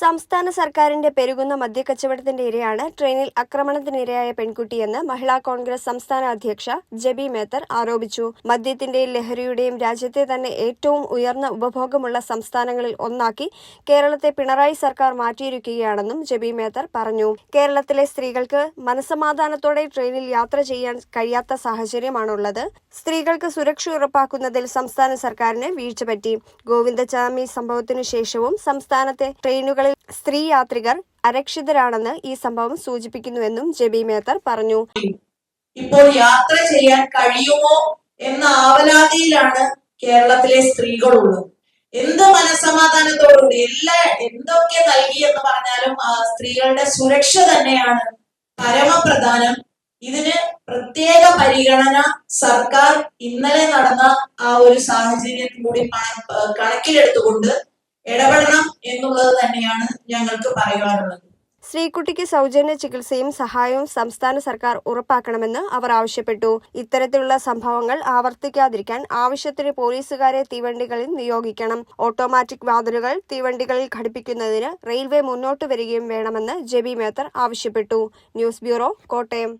സംസ്ഥാന സർക്കാരിന്റെ പെരുകുന്ന മദ്യക്കച്ചവടത്തിന്റെ ഇരയാണ് ട്രെയിനിൽ ആക്രമണത്തിനിരയായ പെൺകുട്ടിയെന്ന് മഹിളാ കോൺഗ്രസ് സംസ്ഥാന അധ്യക്ഷ ജബി മേത്തർ ആരോപിച്ചു. മദ്യത്തിന്റെയും ലഹരിയുടെയും രാജ്യത്തെ തന്നെ ഏറ്റവും ഉയർന്ന ഉപഭോഗമുള്ള സംസ്ഥാനങ്ങളിൽ ഒന്നാക്കി കേരളത്തെ പിണറായി സർക്കാർ മാറ്റിയിരിക്കുകയാണെന്നും ജബി മേത്തർ പറഞ്ഞു. കേരളത്തിലെ സ്ത്രീകൾക്ക് മനസമാധാനത്തോടെ ട്രെയിനിൽ യാത്ര ചെയ്യാൻ കഴിയാത്ത സാഹചര്യമാണുള്ളത്. സ്ത്രീകൾക്ക് സുരക്ഷ ഉറപ്പാക്കുന്നതിൽ സംസ്ഥാന സർക്കാരിന് വീഴ്ച പറ്റി. ഗോവിന്ദചാമി സംഭവത്തിനു ശേഷവും സംസ്ഥാനത്തെ ട്രെയിനുകളിൽ സ്ത്രീ യാത്രികർ അരക്ഷിതരാണെന്ന് ഈ സംഭവം സൂചിപ്പിക്കുന്നുവെന്നും ജബി മേത്തർ പറഞ്ഞു. ഇപ്പോൾ യാത്ര ചെയ്യാൻ കഴിയുമോ എന്ന ആവലാതിയിലാണ് കേരളത്തിലെ സ്ത്രീകളുള്ളത്. എന്ത് മനസമാധാനത്തോടുകൂടി എല്ലാ എന്തൊക്കെ നൽകി എന്ന് പറഞ്ഞാലും സ്ത്രീകളുടെ സുരക്ഷ തന്നെയാണ് പരമപ്രധാനം. ഇതിന് പ്രത്യേക പരിഗണന സർക്കാർ ഇന്നലെ നടന്ന ആ ഒരു സാഹചര്യത്തിൽ കൂടി കണ- കണക്കിലെടുത്തുകൊണ്ട് ഇടപെടണം എന്നുള്ളത് തന്നെയാണ് ഞങ്ങൾക്ക് പറയുവാനുള്ളത് ശ്രീകുട്ടിക്ക് സൗജന്യ ചികിത്സയും സഹായവും സംസ്ഥാന സർക്കാർ ഉറപ്പാക്കണമെന്ന് അവർ ആവശ്യപ്പെട്ടു. ഇത്തരത്തിലുള്ള സംഭവങ്ങൾ ആവർത്തിക്കാതിരിക്കാൻ ആവശ്യത്തിന് പോലീസുകാരെ തീവണ്ടികളിൽ നിയോഗിക്കണം. ഓട്ടോമാറ്റിക് വാതിലുകൾ തീവണ്ടികളിൽ ഘടിപ്പിക്കുന്നതിന് റെയിൽവേ മുന്നോട്ട് വരികയും വേണമെന്ന് ജെബി മേത്തർ ആവശ്യപ്പെട്ടു. News bureau Kottayam.